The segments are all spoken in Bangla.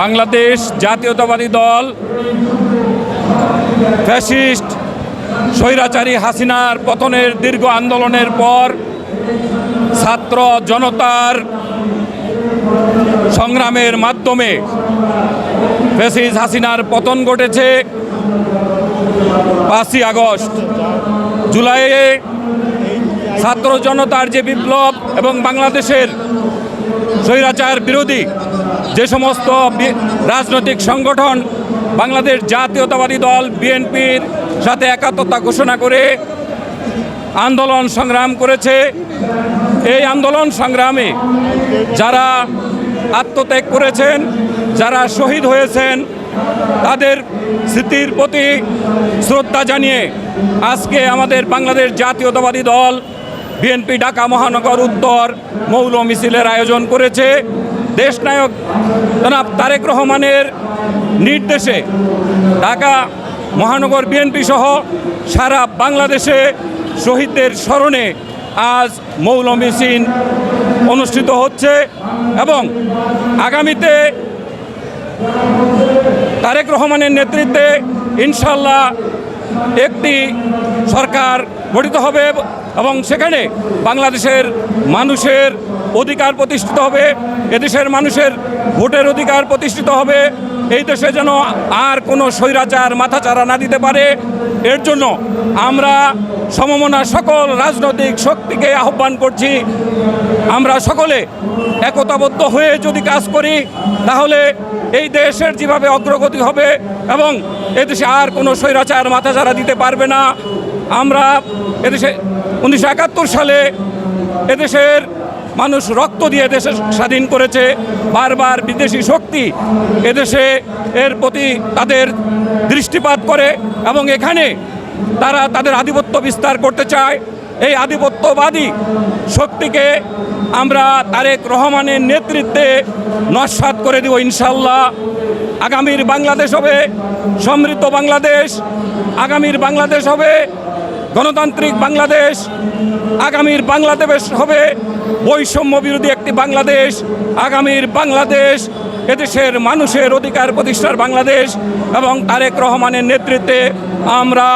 বাংলাদেশ জাতীয়তাবাদী দল, ফ্যাসিস্ট, স্বৈরাচারী হাসিনার পতনের দীর্ঘ আন্দোলনের পর ছাত্র জনতার সংগ্রামের মাধ্যমে ফ্যাসিস হাসিনার পতন ঘটেছে পাঁচই আগস্ট। জুলাইয়ে ছাত্র জনতার যে বিপ্লব এবং বাংলাদেশের স্বৈরাচার বিরোধী যে সমস্ত রাজনৈতিক সংগঠন, বাংলাদেশ জাতীয়তাবাদী দল, বিএনপির সাথে একাত্মতা ঘোষণা করে আন্দোলন সংগ্রাম করেছে। এই আন্দোলন সংগ্রামে যারা আত্মত্যাগ করেছেন, যারা শহীদ হয়েছেন, তাদের স্মৃতির প্রতি শ্রদ্ধা জানিয়ে আজকে আমাদের বাংলাদেশ জাতীয়তাবাদী দল, বিএনপি ঢাকা মহানগর উত্তর মৌল মিছিলের আয়োজন করেছে। দেশনায়ক জনাব তারেক রহমানের নির্দেশে ঢাকা মহানগর বিএনপি সহ সারা বাংলাদেশে শহীদদের স্মরণে আজ মৌল মিছিল অনুষ্ঠিত হচ্ছে এবং আগামীতে তারেক রহমানের নেতৃত্বে ইনশাল্লাহ একটি সরকার গঠিত হবে এবং সেখানে বাংলাদেশের মানুষের অধিকার প্রতিষ্ঠিত হবে, এদেশের মানুষের ভোটের অধিকার প্রতিষ্ঠিত হবে, এই দেশে যেন আর কোনো স্বৈরাচার মাথাচাড়া না দিতে পারে। এর জন্য আমরা সমমনা সকল রাজনৈতিক শক্তিকে আহ্বান করছি। আমরা সকলে একতাবদ্ধ হয়ে যদি কাজ করি, তাহলে এই দেশের যেভাবে অগ্রগতি হবে এবং এদেশে আর কোনো স্বৈরাচার মাথাচাড়া দিতে পারবে না। আমরা এদেশে উনিশশো একাত্তর সালে এদেশের মানুষ রক্ত দিয়ে দেশে স্বাধীন করেছে। বারবার বিদেশি শক্তি এদেশে এর প্রতি তাদের দৃষ্টিপাত করে এবং এখানে তারা তাদের আধিপত্য বিস্তার করতে চায়। এই আধিপত্যবাদী শক্তিকে আমরা তারেক রহমানের নেতৃত্বে নস্বাত করে দেব ইনশাল্লাহ আগামীর বাংলাদেশ হবে, সমৃদ্ধ বাংলাদেশ। আগামীর বাংলাদেশ হবে গণতান্ত্রিক বাংলাদেশ আগামীর বাংলাদেশ হবে বৈষম্য বিরোধী একটি বাংলাদেশ। আগামীর বাংলাদেশ এদেশের মানুষের অধিকার প্রতিষ্ঠার বাংলাদেশ এবং তারেক রহমানের নেতৃত্বে আমরা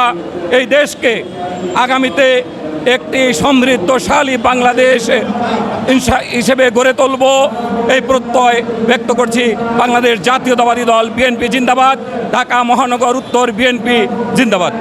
এই দেশকে আগামীতে একটি সমৃদ্ধশালী বাংলাদেশ হিসেবে গড়ে তুলব। এই প্রত্যয় ব্যক্ত করছি বাংলাদেশ জাতীয়তাবাদী দল, বিএনপি জিন্দাবাদ, ঢাকা মহানগর উত্তর বিএনপি জিন্দাবাদ।